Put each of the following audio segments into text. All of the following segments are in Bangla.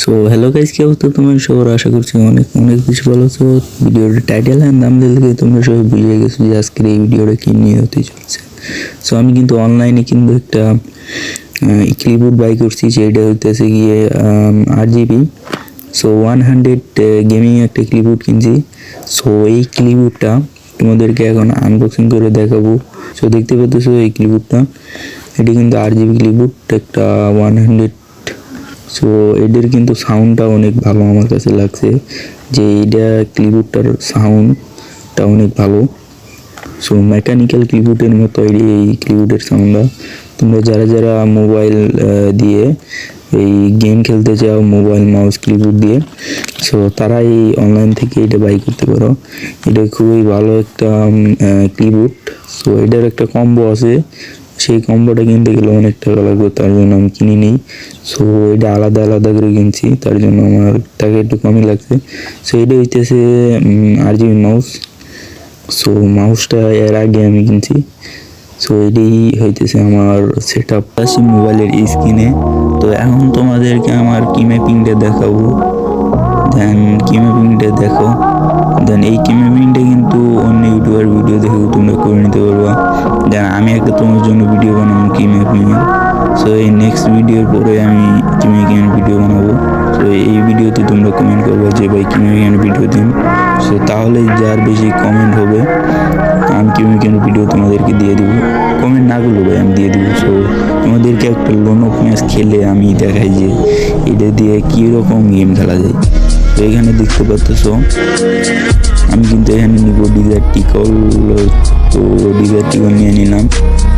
সো হ্যালো গাইজ কি অবস্থা তোমার? সবার আশা করছি অনেক অনেক বেশি ভালো আছো। ভিডিওটা টাইটেল অ্যান্ড নাম দিলে তোমরা সবাই বুঝে গেছো যে আজকের এই ভিডিওটা কি নিয়ে হতে চলছে। সো আমি কিন্তু অনলাইনে কিন্তু একটা কিবোর্ড বাই করছি, যেটা হইতেছে গিয়ে আট GB so one hundred gaming একটা কিবোর্ড কিনছি। সো এই কিবোর্ডটা তোমাদেরকে এখন আনবক্সিং করে দেখাবো। সো দেখতে পাচ্ছ এই কিবোর্ডটা এটি কিন্তু আট জিবি কিবোর্ড একটা ওয়ান হান্ড্রেড সো এদের কিন্তু সাউন্ডটা অনেক ভালো আমার কাছে লাগছে। যে এইটা কিবোর্ডটার সাউন্ডটা অনেক ভালো। সো মেকানিক্যাল কিবোর্ডের মতো এই কিবোর্ডের সাউন্ডটা তোমরা যারা যারা মোবাইল দিয়ে এই গেম খেলতে চাও মোবাইল মাউস কিবোর্ড দিয়ে সো তারা এই অনলাইন থেকে এটা বাই করতে পারো। এটা খুবই ভালো একটা কিবোর্ড সো এটার একটা কম্বো আছে। সেই কম্বোটা কিনতে গেলে অনেক টাকা লাগবে, তার জন্য আমি কিনি নিই। সো এটা আলাদা আলাদা করে কিনছি, তার জন্য আমার টাকা একটু কমই লাগছে। সো এটা হইতেছে আর জিবি মাউস সো মাউসটা এর আগে আমি কিনছি। সো এটি হইতেছে আমার সেট আপ মোবাইলের স্ক্রিনে। তো এখন তোমাদেরকে আমার কি ম্যাপিংটা দেখাবো। দেন কি ম্যাপিংটা দেখো। দেন এই কি ম্যাপিংটা কিন্তু অন্য ইউটিউবার ভিডিও দেখে তোমরা করে নিতে পারবা। দেন আমি একটা তোমার জন্য ভিডিও বানাবো কি ম্যাপিং সো এই নেক্সট ভিডিওর পরে আমি কি ম্যাপিং ভিডিও বানাবো। সো এই ভিডিওতে তোমরা কমেন্ট করবা যে, ভাই কি ম্যাপিং ভিডিও দিন। সো তাহলে যার বেশি কমেন্ট হবে, আমি কি ম্যাপিং ভিডিও তোমাদেরকে দিয়ে দেবো। কমেন্ট না করলেও ভাই, আমি দিয়ে দেবো। সো তোমাদেরকে একটা লোন অফ ম্যাচ খেলে আমি দেখাই যে, এটা দিয়ে কীরকম গেম খেলা যায়। তো এখানে দেখতে পাচ্ছ আমি কিন্তু এখানে নিব ডিজার টিকল তো ডিজার টিকল নিয়ে নিলাম।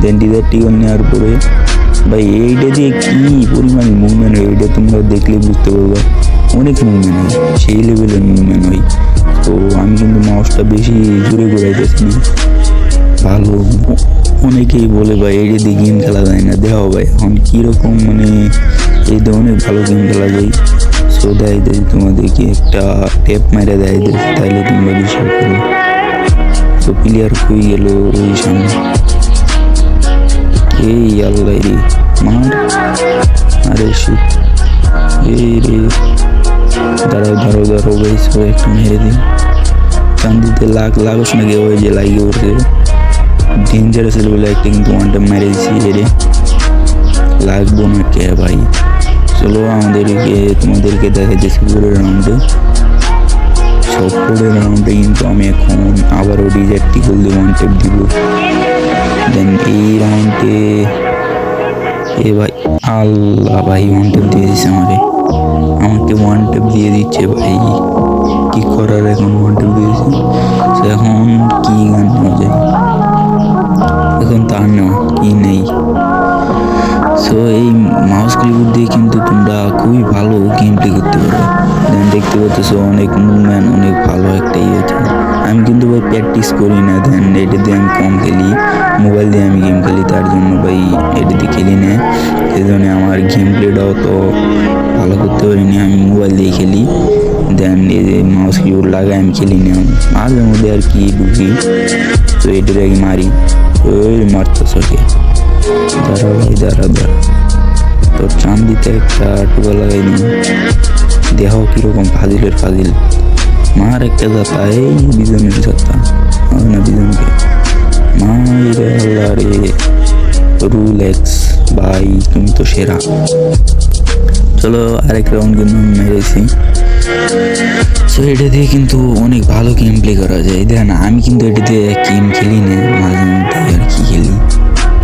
দেন ডিজার টিকল নেওয়ার পরে ভাই এইটা দিয়ে কী পরিমাণ মুভমেন্ট হয় এটা তোমরা দেখলে বুঝতে পারবে। অনেক মুভমেন্ট হয় সেই লেভেলের মুভমেন্ট হয়। তো আমি কিন্তু মাউসটা বেশি জোরে ঘুরাইতেছি না। ভালো। অনেকেই বলে ভাই এইটা দিয়ে গেম খেলা যায় না দেওয়া ভাই এখন কীরকম মানে এই অনেক ভালো গেম খেলা যায়। সো দেয় দেয় তোমাদেরকে একটা টেপ মেরে দেয় দেয় তাইলে তোমরা বিশ্বাস করো তো প্লেয়ার কই গেল ওই সামনে? এই আল্লাহ রে, মার। আরে শিট এই রে। দাঁড়াও দাঁড়াও দাঁড়াও, ভাই সো একটা মেরে দিন। চান্দিতে লাগ, লাগোস নাকি? ওই যে লাগিয়ে উঠছে। ডেঞ্জারাস বলে একটা কিন্তু ওয়ানটা মেরে দিছি এরে লাগবো না কে ভাই? চলো আমাদেরকে, তোমাদেরকে দেখা যাচ্ছে পরের রাউন্ডে সব রাউন্ডে কিন্তু আমি এখন আবারও ডিজার টিকল দিয়ে ওয়ান টেপ দিব। দেন এই রাউন্ডে এ ভাই, আল্লাহ ভাই ওয়ান টেপ দিয়ে দিচ্ছে আমারে আমাকে ওয়ান টেপ দিয়ে দিচ্ছে ভাই। কি করার এখন ওয়ান টেপ দিয়েছে এখন কি গান নেওয়া যায় এখন তার নেওয়া, কি নেই? দেখতে পাচ্ছ অনেক মুভমেন্ট অনেক ভালো একটা ইয়ে আমি কিন্তু ভাই প্র্যাকটিস করি না, দেন এটা দিয়ে আমি কম খেলি। মোবাইল দিয়ে আমি গেম খেলি, তার জন্য ভাই এটা দিয়ে খেলি না। সেই জন্য আমার গেম প্লেটাও তো ভালো করতে পারিনি, আমি মোবাইল দিয়ে খেলি। দেন এই যে মাউস কিবোর্ড লাগাই আমি খেলি না। মাঝে মধ্যে আর কি ঢুকি, তো এটার আগে মারি। ওই মারতেছ ওকে। দাঁড়া ভাই, দাঁড়া দাঁড়া। তো চান্দিতে একটা টুকা লাগাই দিন। দেহ কীরকম ফাজিলের ফাজিল? মার একটা যাতা এই বিজনের যাতা হবে না বিজনকে। মাইরে আল্লাহ রে রুল এক্স ভাই, তুমি তো সেরা। চলো আরেক রাউন্ড কিন্তু আমি মেরেছি। সো এটা দিয়ে কিন্তু অনেক ভালো গেম প্লে করা যায়। দেখেন, আমি কিন্তু এটা দিয়ে গেম খেলি না, মাঝে মধ্যে আর কি খেলি।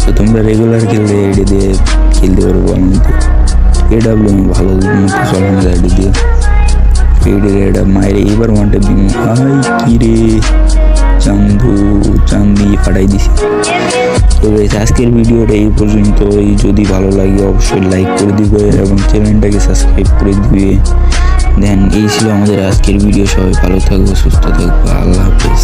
তো তোমরা রেগুলার খেললে, এটা দিয়ে খেলতে পারব আমি এডাব্লিউ ভালো মতো চলানো যায় এটা দিয়ে এডি এটা মায়ের এইবার ওয়ানটা দিন হাই কি রে? চান্দু, চান্দি ফাটাই দিছি। তো গাইস আজকের ভিডিওটা এই পর্যন্তই। যদি ভালো লাগে, অবশ্যই লাইক করে দিবে এবং চ্যানেলটাকে সাবস্ক্রাইব করে দিবে। দেন এই ছিল আমাদের আজকের ভিডিও সবাই ভালো থাকবে সুস্থ থাকবে আল্লাহ হাফেজ।